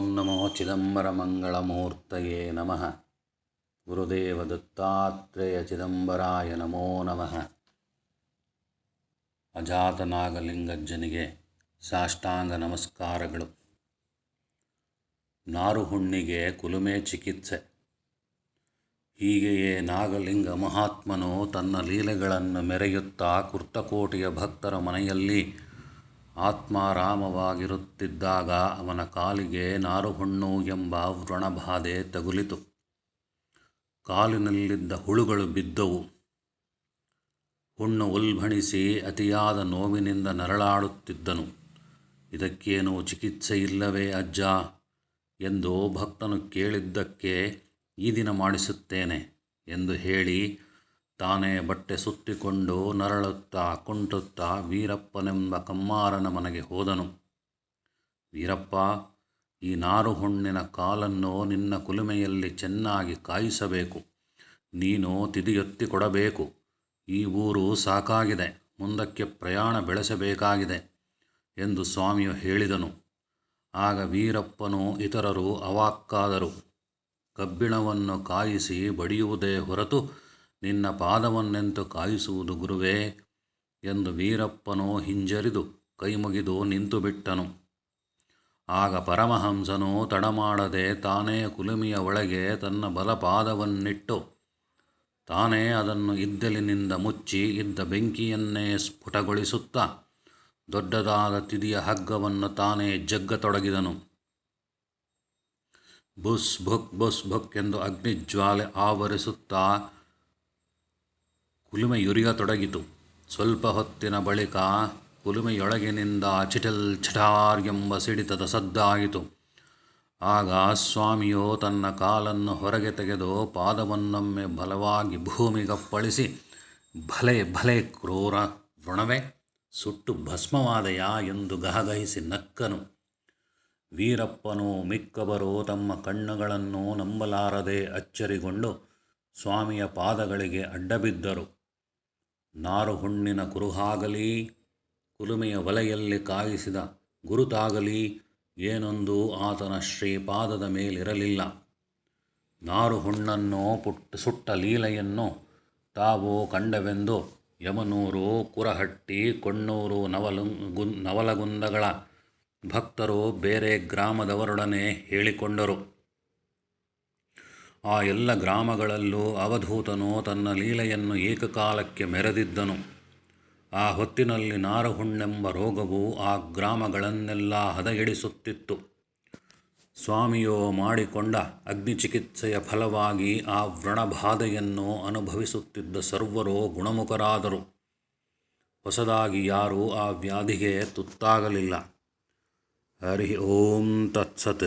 ಓಂ ನಮೋ ಚಿದಂಬರಮಂಗಳಮೂರ್ತಯೇ ನಮಃ. ಗುರುದೇವ ದತ್ತಾತ್ರೇಯ ಚಿದಂಬರಾಯ ನಮೋ ನಮಃ. ಅಜಾತನಾಗಲಿಂಗಜ್ಜನಿಗೆ ಸಾಷ್ಟಾಂಗ ನಮಸ್ಕಾರಗಳು. ನಾರುಹುಣ್ಣಿಗೆ ಕುಲುಮೆ ಚಿಕಿತ್ಸೆ. ಹೀಗೆಯೇ ನಾಗಲಿಂಗ ಮಹಾತ್ಮನು ತನ್ನ ಲೀಲೆಗಳನ್ನು ಮೆರೆಯುತ್ತಾ ಕುರ್ತಕೋಟಿಯ ಭಕ್ತರ ಮನೆಯಲ್ಲಿ ಆತ್ಮಾರಾಮವಾಗಿರುತ್ತಿದ್ದಾಗ ಅವನ ಕಾಲಿಗೆ ನಾರುಹುಣ್ಣು ಎಂಬ ವ್ರಣಬಾಧೆ ತಗುಲಿತು. ಕಾಲಿನಲ್ಲಿದ್ದ ಹುಳುಗಳು ಬಿದ್ದವು. ಹುಣ್ಣು ಉಲ್ಬಣಿಸಿ ಅತಿಯಾದ ನೋವಿನಿಂದ ನರಳಾಡುತ್ತಿದ್ದನು. ಇದಕ್ಕೇನು ಚಿಕಿತ್ಸೆ ಇಲ್ಲವೇ ಅಜ್ಜ ಎಂದು ಭಕ್ತನು ಕೇಳಿದ್ದಕ್ಕೆ ಈ ದಿನ ಮಾಡಿಸುತ್ತೇನೆ ಎಂದು ಹೇಳಿ ತಾನೇ ಬಟ್ಟೆ ಸುತ್ತಿಕೊಂಡು ನರಳುತ್ತಾ ಕುಂಟುತ್ತಾ ವೀರಪ್ಪನೆಂಬ ಕಮ್ಮಾರನ ಮನೆಗೆ ಹೋದನು. ವೀರಪ್ಪ, ಈ ನಾರು ಹುಣ್ಣಿನ ಕಾಲನ್ನು ನಿನ್ನ ಕುಲುಮೆಯಲ್ಲಿ ಚೆನ್ನಾಗಿ ಕಾಯಿಸಬೇಕು. ನೀನು ತಿದಿಯೊತ್ತಿ ಕೊಡಬೇಕು. ಈ ಊರು ಸಾಕಾಗಿದೆ. ಮುಂದಕ್ಕೆ ಪ್ರಯಾಣ ಬೆಳೆಸಬೇಕಾಗಿದೆ ಎಂದು ಸ್ವಾಮಿಯು ಹೇಳಿದನು. ಆಗ ವೀರಪ್ಪನು ಇತರರು ಅವಾಕ್ಕಾದರು. ಕಬ್ಬಿಣವನ್ನು ಕಾಯಿಸಿ ಬಡಿಯುವುದೇ ಹೊರತು ನಿನ್ನ ಪಾದವನ್ನೆಂತು ಕಾಯಿಸುವುದು ಗುರುವೇ ಎಂದು ವೀರಪ್ಪನೋ ಹಿಂಜರಿದು ಕೈಮುಗಿದು ನಿಂತುಬಿಟ್ಟನು ಆಗ ಪರಮಹಂಸನು ತಡಮಾಡದೆ ತಾನೇ ಕುಲುಮಿಯ ಒಳಗೆ ತನ್ನ ಬಲಪಾದವನ್ನಿಟ್ಟು ತಾನೇ ಅದನ್ನು ಇದ್ದಲಿನಿಂದ ಮುಚ್ಚಿ ಇದ್ದ ಬೆಂಕಿಯನ್ನೇ ಸ್ಫುಟಗೊಳಿಸುತ್ತಾ ದೊಡ್ಡದಾದ ತಿದಿಯ ಹಗ್ಗವನ್ನು ತಾನೇ ಜಗ್ಗತೊಡಗಿದನು. ಬುಸ್ ಭುಕ್ ಬುಸ್ ಭುಕ್ ಎಂದು ಅಗ್ನಿಜ್ವಾಲೆ ಆವರಿಸುತ್ತಾ ಕುಲುಮೆಯುರಿಯತೊಡಗಿತು ಸ್ವಲ್ಪ ಹೊತ್ತಿನ ಬಳಿಕ ಕುಲುಮೆಯೊಳಗಿನಿಂದ ಚಿಟಲ್ ಚಟಾರ್ ಎಂಬ ಸಿಡಿತದ ಸದ್ದಾಯಿತು ಆಗ ಸ್ವಾಮಿಯು ತನ್ನ ಕಾಲನ್ನು ಹೊರಗೆ ತೆಗೆದು ಪಾದವನ್ನೊಮ್ಮೆ ಬಲವಾಗಿ ಭೂಮಿಗಪ್ಪಳಿಸಿ, ಭಲೆ ಭಲೆ ಕ್ರೂರ ವೃಣವೆ, ಸುಟ್ಟು ಭಸ್ಮವಾದಯಾ? ಎಂದು ಗಹಗಹಿಸಿ ನಕ್ಕನು. ವೀರಪ್ಪನು ಮಿಕ್ಕವರು ತಮ್ಮ ಕಣ್ಣುಗಳನ್ನು ನಂಬಲಾರದೆ ಅಚ್ಚರಿಗೊಂಡು ಸ್ವಾಮಿಯ ಪಾದಗಳಿಗೆ ಅಡ್ಡಬಿದ್ದರು. ನಾರುಹುಣ್ಣಿನ ಕುರುಹಾಗಲಿ, ಕುಲುಮೆಯ ಒಲೆಯಲ್ಲಿ ಕಾಯಿಸಿದ ಗುರುತಾಗಲಿ, ಏನೊಂದು ಆತನ ಶ್ರೀಪಾದದ ಮೇಲಿರಲಿಲ್ಲ. ನಾರುಹುಣ್ಣನ್ನು ಪುಟ್ಟ, ಸುಟ್ಟ ಲೀಲೆಯನ್ನು ತಾವು ಕಂಡವೆಂದು ಯಮನೂರು, ಕುರಹಟ್ಟಿ, ಕೊಣ್ಣೂರು ನವಲು ನವಲಗುಂದಗಳ ಭಕ್ತರು ಬೇರೆ ಗ್ರಾಮದವರೊಡನೆ ಹೇಳಿಕೊಂಡರು. ಆ ಎಲ್ಲ ಗ್ರಾಮಗಳಲ್ಲೂ ಅವಧೂತನು ತನ್ನ ಲೀಲೆಯನ್ನು ಏಕಕಾಲಕ್ಕೆ ಮೆರೆದಿದ್ದನು. ಆ ಹೊತ್ತಿನಲ್ಲಿ ನಾರಹುಣ್ಣೆಂಬ ರೋಗವು ಆ ಗ್ರಾಮಗಳನ್ನೆಲ್ಲ ಹದಗೆಡಿಸುತ್ತಿತ್ತು. ಸ್ವಾಮಿಯೋ ಮಾಡಿಕೊಂಡ ಅಗ್ನಿಚಿಕಿತ್ಸೆಯ ಫಲವಾಗಿ ಆ ವ್ರಣಬಾಧೆಯನ್ನು ಅನುಭವಿಸುತ್ತಿದ್ದ ಸರ್ವರೂ ಗುಣಮುಖರಾದರು. ಹೊಸದಾಗಿ ಯಾರೂ ಆ ವ್ಯಾಧಿಗೆ ತುತ್ತಾಗಲಿಲ್ಲ. ಹರಿ ಓಂ ತತ್ಸತ್.